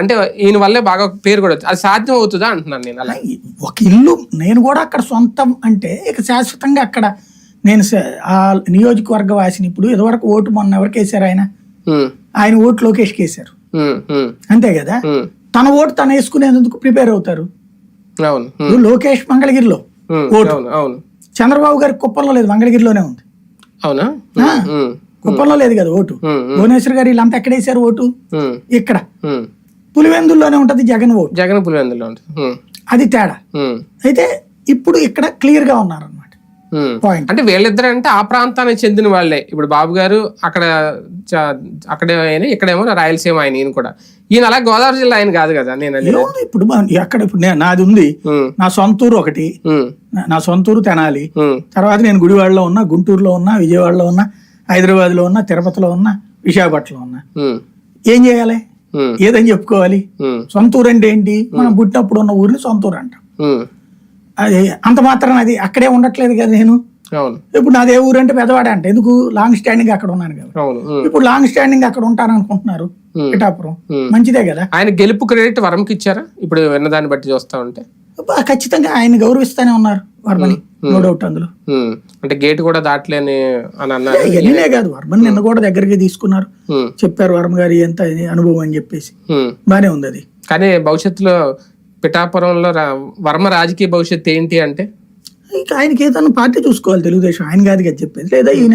అంటే ఈయన వల్లే బాగా పేరు కూడా. అది సాధ్యం అవుతుందా అంటున్నాను నేను అలా. ఒక ఇల్లు నేను కూడా అక్కడ సొంతం అంటే ఇక శాశ్వతంగా అక్కడ నేను ఆ నియోజకవర్గ వాసిని ఇప్పుడు ఇదివరకు ఓటు మొన్న ఎవరికి వేశారు ఆయన? ఆయన ఓటు వేశారు. ఉమ్, ఉమ్, అంతే కదా? తన ఓటు తను వేసుకునేందుకు ప్రిపేర్ అవుతారు. లోకేష్ మంగళగిరిలో ఓటు. చంద్రబాబు గారి కుప్పంలో లేదు మంగళగిరిలోనే ఉంది. అవునా? కుప్పంలో లేదు కదా ఓటు. భువనేశ్వర్ గారు వీళ్ళంతా ఎక్కడ వేశారు ఓటు? ఇక్కడ. పులివెందుల్లోనే ఉంటది జగన్ ఓటు. జగన్ పులివెందులో ఉంటుంది. అది తేడా. అయితే ఇప్పుడు ఇక్కడ క్లియర్గా ఉన్నారనమాట ఉమ్. పాయింట్ అంటే వీళ్ళిద్దరు అంటే ఆ ప్రాంతానికి చెందిన వాళ్ళే. ఇప్పుడు బాబు గారు అక్కడ అక్కడే ఆయన ఇక్కడేమో రాయలసీమ ఆయన ఈయన కూడా. ఈయన అలా గోదావరి జిల్లా ఆయన కాదు కదా నేను ఇప్పుడు ఎక్కడ ఇప్పుడు నాది ఉంది. నా సొంతూరు ఒకటి. నా- సొంతూరు తెనాలి. తర్వాత నేను గుడివాడలో ఉన్నా గుంటూరులో ఉన్నా విజయవాడలో ఉన్నా హైదరాబాద్లో ఉన్నా తిరుపతిలో ఉన్నా విశాఖపట్నంలో ఉన్నా. ఏం చేయాలి? ఏదని చెప్పుకోవాలి? ఉమ్, సొంతూరు అంటే ఏంటి మనం పుట్టినప్పుడు ఉన్న ఊరిని సొంతూరు అంటాం ఉమ్. అది అంత మాత్రం అది అక్కడే ఉండట్లేదు కదా నేను. ఇప్పుడు నాదే ఊరు అంటే పెద్దవాడే అంటే ఎందుకు? లాంగ్ స్టాండింగ్ అక్కడ ఉన్నాను కదా. ఇప్పుడు లాంగ్ స్టాండింగ్ అక్కడ ఉంటాను అనుకుంటున్నారు. పిఠాపురం. మంచిదే కదా. ఆయన గెలుపు క్రెడిట్ వరంకి ఇచ్చారా? ఇప్పుడు విన్నదాన్ని బట్టి చూస్తా ఉంటే. ఖచ్చితంగా ఆయన గౌరవిస్తానే ఉన్నారు. వర్మని. నో డౌట్ అందులో. అంటే గేట్ కూడా దాటలేని అని అన్నారు. కాదు. వర్మని నిన్న కూడా దగ్గరికి తీసుకున్నారు. చెప్పారు వర్మ గారి ఎంత అనుభవం అని చెప్పేసి. బానే ఉంది అది. కానీ భవిష్యత్తులో పిఠాపురంలో వర్మ రాజకీయ భవిష్యత్తు ఏంటి అంటే? ఇక ఆయనకి ఏదైనా పార్టీ చూసుకోవాలి తెలుగుదేశం. ఆయన కాదు కదా చెప్పేది. లేదా ఈయన